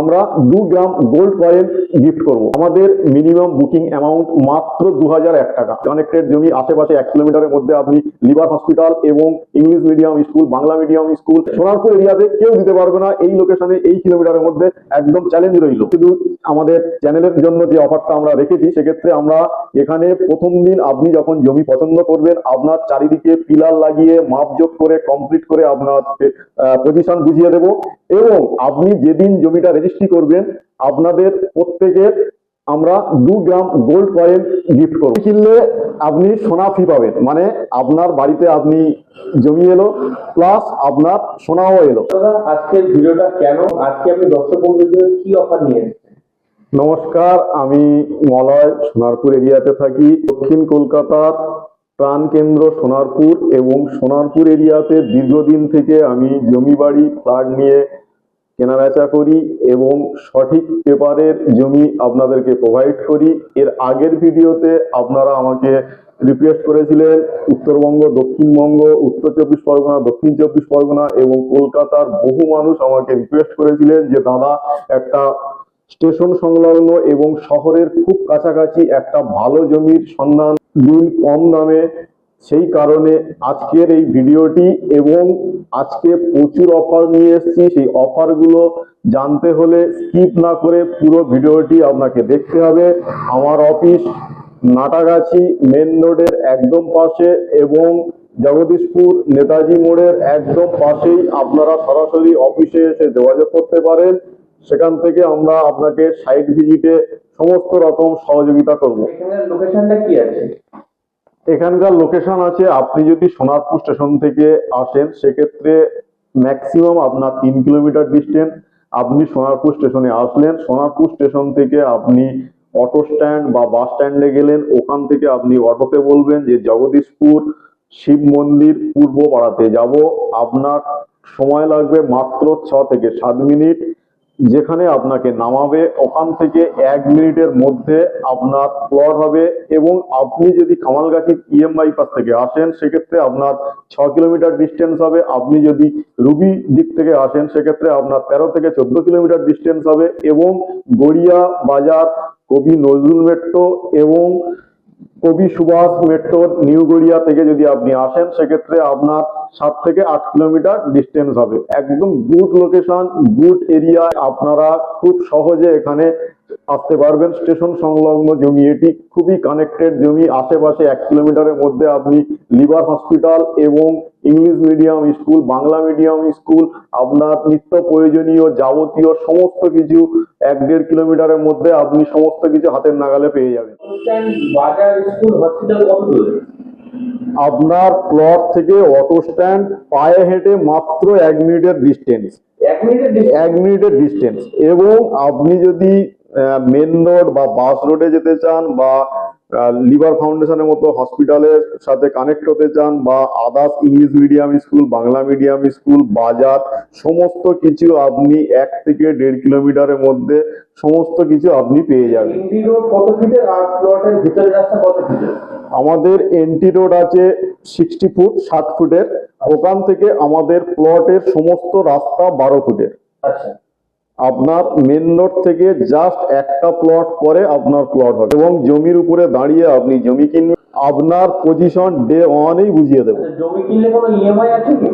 আমরা দু গ্রাম gold coin gift করব। আমাদের মিনিমাম বুকিং অ্যামাউন্ট মাত্র দু হাজার এক টাকা। কানেক্টেড জমি আশেপাশে এক কিলোমিটারের মধ্যে আপনি লিভার হসপিটাল এবং English medium school, Bangla medium school, Sonarpur এরিয়াতে কেউ দিতে পারবে না। এই লোকেশনে এই কিলোমিটারের মধ্যে একদম চ্যালেঞ্জ রইল। কিন্তু আমাদের চ্যানেলের জন্য যে অফারটা আমরা রেখেছি, সেক্ষেত্রে আমরা এখানে প্রথম দিন আপনি যখন জমি পছন্দ করবেন, আপনার চারিদিকে পিলার লাগিয়ে মাপজোক করে কমপ্লিট করে আপনার পজিশন বুঝিয়ে দেব এবং আপনি যেদিন জমিটা রেজিস্ট্রি করবেন আপনাদের প্রত্যেকের আমরা দু গ্রাম গোল্ড কয়েন গিফট করব। কিনলে আপনি সোনা ফি পাবেন মানে আপনার বাড়িতে আপনি জমি এলো প্লাস আপনার সোনাও এলো। আজকের ভিডিওটা কেন? আজকে আপনি দর্শক বন্ধুদের কি অফার নিয়ে নমস্কার আমি মলয় সোনারপুর এরিয়াতে থাকি। দক্ষিণ কলকাতার প্রাণ কেন্দ্র সোনারপুর এবং সোনারপুর এরিয়াতে দীর্ঘদিন থেকে আমি জমি বাড়ি ফ্ল্যাট নিয়ে কেনাবেচা করি এবং সঠিক পেপারের জমি আপনাদেরকে প্রোভাইড করি। এর আগের ভিডিওতে আপনারা আমাকে রিকোয়েস্ট করেছিলেন উত্তরবঙ্গ, দক্ষিণবঙ্গ, উত্তর চব্বিশ পরগনা, দক্ষিণ চব্বিশ পরগনা এবং কলকাতার বহু মানুষ আমাকে রিকোয়েস্ট করেছিলেন যে, দাদা, একটা স্টেশন সংলগ্ন এবং শহরের খুব কাছাকাছি একটা ভালো জমির সন্ধান দিন কম দামে সেই কারণে আজকের এই ভিডিওটি এবং আজকে প্রচুর অফার নিয়ে এসেছি, সেই অফারগুলো জানতে হলে স্কিপ না করে পুরো ভিডিওটি আপনাকে দেখতে হবে। আমার অফিস নাটাগাছি মেন রোডের একদম পাশে এবং জগদীশপুর নেতাজি মোড়ের একদম পাশেই আপনারা সরাসরি অফিসে এসে যোগাযোগ করতে পারেন। সেখান থেকে আমরা আপনাকে সাইট ভিজিটে সমস্ত রকম সহযোগিতা করব। লোকেশনটা কি আছে? এখানকার লোকেশন আছে, আপনি যদি সোনারপুর স্টেশন থেকে আসেন, সেক্ষেত্রে ম্যাক্সিমাম আপনার তিন কিলোমিটার ডিস্টেন্স আপনি সোনারপুর স্টেশনে আসলেন। সোনারপুর স্টেশন থেকে আপনি অটো স্ট্যান্ড বা বাস স্ট্যান্ডে গেলেন। ওখান থেকে আপনি অটোতে বলবেন যে, জগদীশপুর শিব মন্দির পূর্ব পাড়াতে যাব। আপনার সময় লাগবে মাত্র ছ থেকে সাত মিনিট। যেখানে আপনাকে নামাবে, ওখান থেকে এক মিনিটের মধ্যে আপনার প্লট হবে এবং আপনি যদি কামালগাছি ইএম বাইপাস থেকে আসেন, সেক্ষেত্রে আপনার ছ কিলোমিটার ডিস্টেন্স হবে। আপনি যদি রুবি দিক থেকে আসেন, সেক্ষেত্রে আপনার তেরো থেকে চোদ্দ কিলোমিটার ডিস্টেন্স হবে এবং গড়িয়া বাজার, কবি নজরুল মেট্রো এবং কবি সুভাষ মেট্রোর নিউ গড়িয়া থেকে যদি আপনি আসেন, সেক্ষেত্রে আপনার সাত থেকে আট কিলোমিটার ডিস্টেন্স হবে। একদম গুড লোকেশন গুড এরিয়া আপনারা খুব সহজে এখানে আসতে পারবেন। স্টেশন সংলগ্ন জমি এটি খুবই কানেক্টেড জমি। আশেপাশে এক কিলোমিটারের মধ্যে আপনি লিভার হসপিটাল এবং English medium school Bangla medium school আপনার নিত্য প্রয়োজনীয় যাবতীয় সমস্ত কিছু এক দেড় কিলোমিটারের মধ্যে আপনি সমস্ত কিছু হাতের নাগালে পেয়ে যাবেন। বাজার স্কুল হসপিটাল আপনার প্লট থেকে অটো স্ট্যান্ড পায়ে হেঁটে মাত্র এক মিনিটের ডিস্টেন্স এক মিনিটের এক মিনিটের ডিস্টেন্স এবং আপনি যদি মেন রোড বা বাস রোডে যেতে চান বা লিভার ফাউন্ডেশনের মতো হসপিটালের সাথে কানেক্ট হতে চান বা others English medium school Bangla medium school বাজার সমস্ত কিছু আপনি এক থেকে দেড় কিলোমিটারের মধ্যে সমস্ত কিছু আপনি পেয়ে যাবেন। আমাদের এন্টি রোড আছে সিক্সটি ফুট ষাট ফুটের। ওখান থেকে আমাদের প্লটের সমস্ত রাস্তা বারো ফুটের। আচ্ছা। আপনার মেন রোড থেকে জাস্ট একটা প্লট পরে আপনার প্লট হবে। এবং জমির উপরে দাঁড়িয়ে আপনি জমি কিনবেন। আপনার পজিশন ডে ওয়ানেই বুঝিয়ে দেবো। আচ্ছা, জমি কিনলে কোনো ইএমআই আছে কি?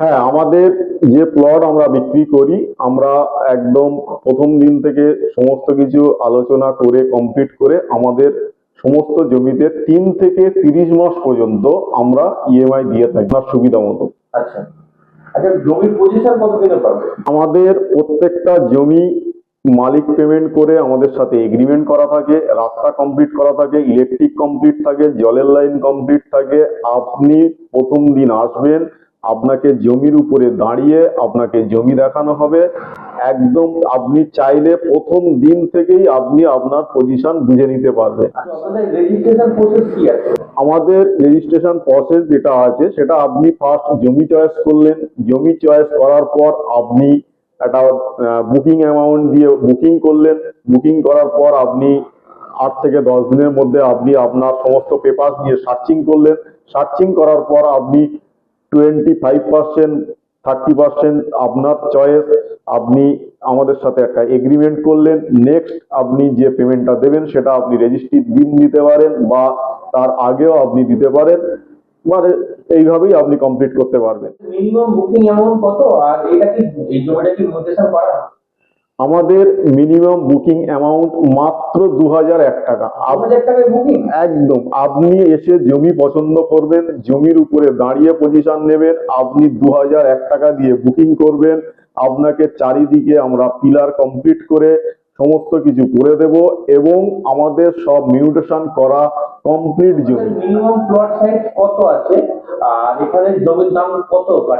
হ্যাঁ আমাদের যে প্লট আমরা বিক্রি করি আমরা একদম প্রথম দিন থেকে সমস্ত কিছু আলোচনা করে কমপ্লিট করে আমাদের সমস্ত জমিতে তিন থেকে তিরিশ মাস পর্যন্ত আমরা ইএমআই দিয়ে থাকি আপনার সুবিধা মতো। আচ্ছা। আচ্ছা জমির পজিশন কত পাবে? আমাদের প্রত্যেকটা জমি মালিক পেমেন্ট করে আমাদের সাথে এগ্রিমেন্ট করা থাকে রাস্তা কমপ্লিট করা থাকে ইলেকট্রিক কমপ্লিট থাকে জলের লাইন কমপ্লিট থাকে। আপনি প্রথম দিন আসবেন আপনাকে জমির উপরে দাঁড়িয়ে আপনাকে জমি দেখানো হবে। একদম আপনি চাইলে প্রথম দিন থেকেই আপনি আপনার পজিশন বুঝে নিতে পারবেন। আচ্ছা আমাদের রেজিস্ট্রেশন প্রসেস যেটা আছে সেটা আপনি ফার্স্ট জমি চয়েস করলেন। জমি চয়েস করার পর আপনি একটা বুকিং অ্যামাউন্ট দিয়ে বুকিং করলেন। বুকিং করার পর আপনি আট থেকে দশ দিনের মধ্যে আপনি আপনার সমস্ত পেপার দিয়ে সার্চিং করলেন। সার্চিং করার পর আপনি twenty five percent thirty percent আপনার চয়েস আপনি আমাদের সাথে একটা এগ্রিমেন্ট করলেন। নেক্সট আপনি যে পেমেন্টটা দেবেন, সেটা আপনি রেজিস্ট্রির দিন দিতে পারেন বা তার আগেও আপনি দিতে পারেন। মানে এইভাবেই আপনি কমপ্লিট করতে পারবেন। মিনিমাম বুকিং অ্যামাউন্ট কত? আর এটা কি এই জমিটা কি মিউটেশন করা? আমাদের মিনিমাম বুকিং অ্যামাউন্ট মাত্র দু হাজার এক টাকা। একদম। আপনি এসে জমি পছন্দ করবেন জমির উপরে দাঁড়িয়ে পজিশন নেবেন আপনি দু হাজার এক টাকা দিয়ে বুকিং করবেন। আপনাকে চারিদিকে আমরা পিলার কমপ্লিট করে সমস্ত কিছু করে দেব এবং আমাদের সব মিউটেশন করা কমপ্লিট জমি। মিনিমাম প্লট সাইজ কত আছে? আর এখানে জমির দাম কত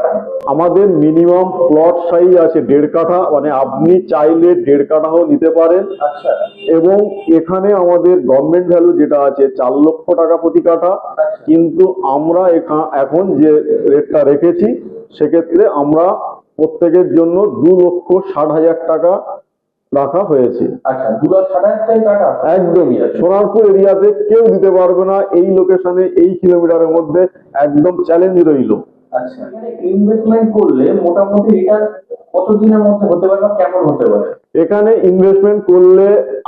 আমাদের মিনিমাম প্লট সাইজ আছে দেড় কাঠা মানে আপনি চাইলে দেড় কাঠাও নিতে পারেন। আচ্ছা। এবং এখানে আমাদের গভর্নমেন্ট ভ্যালু যেটা আছে চার লক্ষ টাকা প্রতি কাঠা। কিন্তু আমরা এখা- এখন যে রেটটা রেখেছি সেক্ষেত্রে আমরা প্রত্যেকের জন্য দু লক্ষ ষাট হাজার টাকা রাখা হয়েছে। আচ্ছা একদমই সোনারপুর এরিয়াতে কেউ দিতে পারবে না এই লোকেশনে এই কিলোমিটারের মধ্যে। একদম চ্যালেঞ্জ রইল। আচ্ছা এখানে ইনভেস্টমেন্ট করলে মোটামুটি রিটার্ন কত মধ্যে হতে পারে বা কেমন হতে পারে? এখানে ইনভেস্টমেন্ট করলে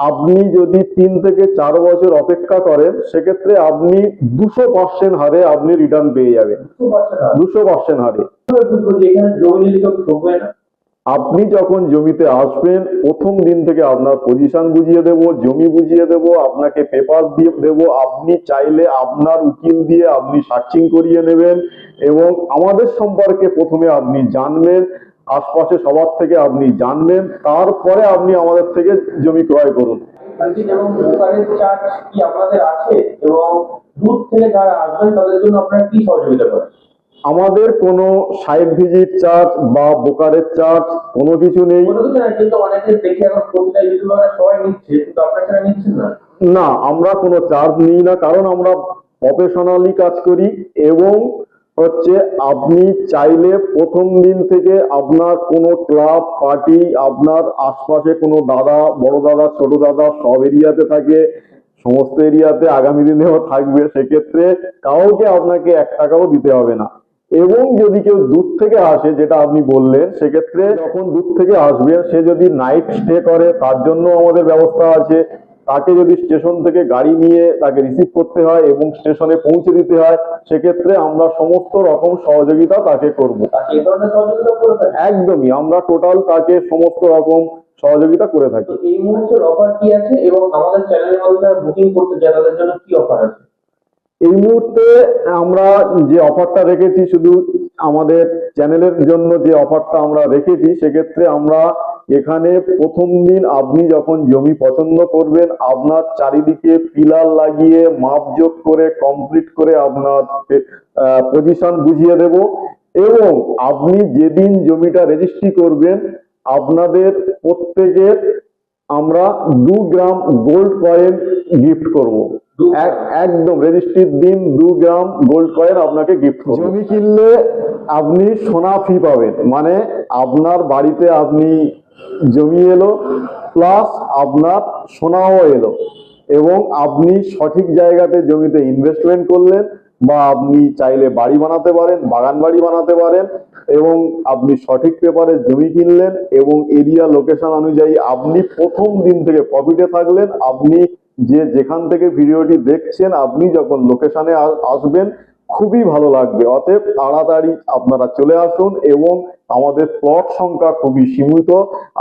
আপনি যদি তিন থেকে চার বছর অপেক্ষা করেন সেক্ষেত্রে আপনি দুশো পার্সেন্ট হারে আপনি রিটার্ন পেয়ে যাবেন। দুশো পার্সেন্ট হারে? এখানে জমি নিলে কেউ ঠকবে না। আপনি যখন জমিতে আসবেন, প্রথম দিন থেকে আপনার পজিশন বুঝিয়ে দেব, জমি বুঝিয়ে দেব, আপনাকে পেপার দিয়ে দেব, আপনি চাইলে আপনার উকিল দিয়ে আপনি সার্চিং করিয়ে নেবেন এবং আমাদের সম্পর্কে প্রথমে আপনি জানবেন, আশপাশে সবার থেকে আপনি জানবেন, তারপরে আপনি আমাদের থেকে জমি ক্রয় করুন। এবং দূর থেকে যারা আসবেন, তাদের জন্য আপনারা কি সহযোগিতা করেন আমাদের কোনো সাইড ভিজিট চার্জ বা বোকারের চার্জ কোনো কিছু নেই। না? আমরা কোনো চার্জ নিই না কারণ আমরা প্রফেশনালি কাজ করি এবং হচ্ছে আপনি চাইলে প্রথম দিন থেকে আপনার কোনো ক্লাব পার্টি আপনার আশপাশে কোনো দাদা বড় দাদা ছোট দাদা সব এরিয়াতে থাকে সমস্ত এরিয়াতে আগামী দিনেও থাকবে সেক্ষেত্রে কাউকে আপনাকে এক টাকাও দিতে হবে না। এবং যদি কেউ দূর থেকে আসে যেটা আপনি বললেন সেক্ষেত্রে যখন দূর থেকে আসবে সে যদি নাইট স্টে করে তার জন্য আমাদের ব্যবস্থা আছে। তাকে যদি স্টেশন থেকে গাড়ি নিয়ে তাকে রিসিভ করতে হয় এবং স্টেশনে পৌঁছে দিতে হয় সেক্ষেত্রে আমরা সমস্ত রকম সহযোগিতা তাকে করব। একদমই আমরা টোটাল তাকে সমস্ত রকম সহযোগিতা করে থাকি। এই মুহূর্তের অফার কি আছে? এবং আমাদের চ্যানেলের মধ্যে বুকিং করতে চায় তাদের জন্য কি অফার আছে? এই মুহূর্তে আমরা যে অফারটা রেখেছি, শুধু আমাদের চ্যানেলের জন্য যে অফারটা আমরা রেখেছি, সেক্ষেত্রে আমরা এখানে প্রথম দিন আপনি যখন জমি পছন্দ করবেন, আপনার চারিদিকে পিলার লাগিয়ে মাপযোগ করে কমপ্লিট করে আপনার পজিশন বুঝিয়ে দেব এবং আপনি যেদিন জমিটা রেজিস্ট্রি করবেন, আপনাদের প্রত্যেকের আমরা দু গ্রাম গোল্ড কয়েন গিফট করব। একদম রেজিস্ট্রির দিন দু গ্রাম গোল্ড কয়েন আপনাকে গিফট করব। জমি কিনলে আপনি সোনা ফি পাবেন। মানে আপনার বাড়িতে আপনি জমি এলো প্লাস আপনার সোনাও এলো। এবং আপনি সঠিক জায়গাতে জমিতে ইনভেস্টমেন্ট করলেন বা আপনি চাইলে বাড়ি বানাতে পারেন বাগান বাড়ি বানাতে পারেন এবং আপনি সঠিক পেপারে জমি কিনলেন এবং এরিয়া লোকেশন অনুযায়ী আপনি প্রথম দিন থেকে প্রফিটে থাকলেন আপনি যে যেখান থেকে ভিডিওটি দেখছেন, আপনি যখন লোকেশনে আসবেন, খুবই ভালো লাগবে। অতএব তাড়াতাড়ি আপনারা চলে আসুন এবং আমাদের প্লট সংখ্যা খুবই সীমিত।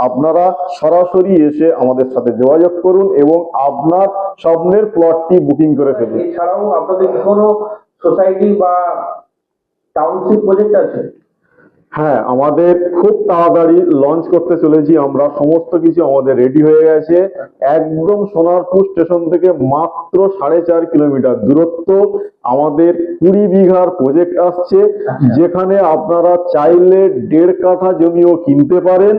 আপনারা সরাসরি এসে আমাদের সাথে যোগাযোগ করুন এবং আপনার স্বপ্নের প্লটটি বুকিং করে ফেলুন। এছাড়াও আপনাদের কোনো সোসাইটি বা টাউনশিপ প্রজেক্ট আছে? হ্যাঁ আমাদের খুব তাড়াতাড়ি লঞ্চ করতে চলেছি আমরা। সমস্ত কিছু আমাদের রেডি হয়ে গেছে। একদম সোনারপুর স্টেশন থেকে মাত্র সাড়ে চার কিলোমিটার দূরত্ব। আমাদের কুড়ি বিঘার প্রজেক্ট আসছে। যেখানে আপনারা চাইলে দেড় কাঠা জমিও কিনতে পারেন।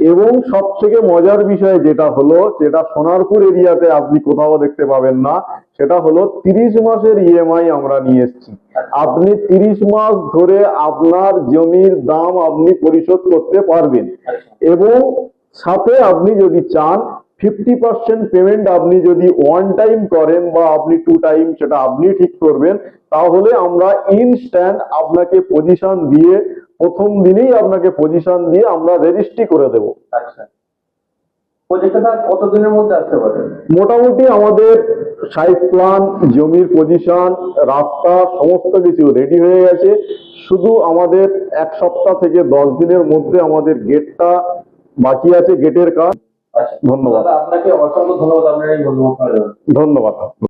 এবং সব থেকে মজার বিষয় যেটা হলো, যেটা সোনারপুর এরিয়াতে আপনি কোথাও দেখতে পাবেন না, সেটা হলো তিরিশ মাসের ইএমআই আমরা নিয়ে এসেছি। আপনি তিরিশ মাস ধরে আপনার জমির দাম আপনি পরিশোধ করতে পারবেন। এবং সাথে আপনি যদি চান ফিফটি পার্সেন্ট পেমেন্ট আপনি যদি ওয়ান টাইম করেন বা আপনি টু টাইম সেটা আপনি ঠিক করবেন তাহলে আমরা ইনস্ট্যান্ট আপনাকে পজিশন দিয়ে প্রথম দিনেই আপনাকে পজিশন দিয়ে আমরা রেজিস্ট্রি করে দেবো। আচ্ছা। প্রজেক্টটা কতদিনের মধ্যে আসতে পারে? মোটামুটি আমাদের সাইট প্ল্যান জমির পজিশন রাস্তা সমস্ত কিছু রেডি হয়ে গেছে। শুধু আমাদের এক সপ্তাহ থেকে দশ দিনের মধ্যে আমাদের গেটটা বাকি আছে গেটের কাজ। আচ্ছা। ধন্যবাদ। আপনাকে অসংখ্য ধন্যবাদ। আপনার। ধন্যবাদ।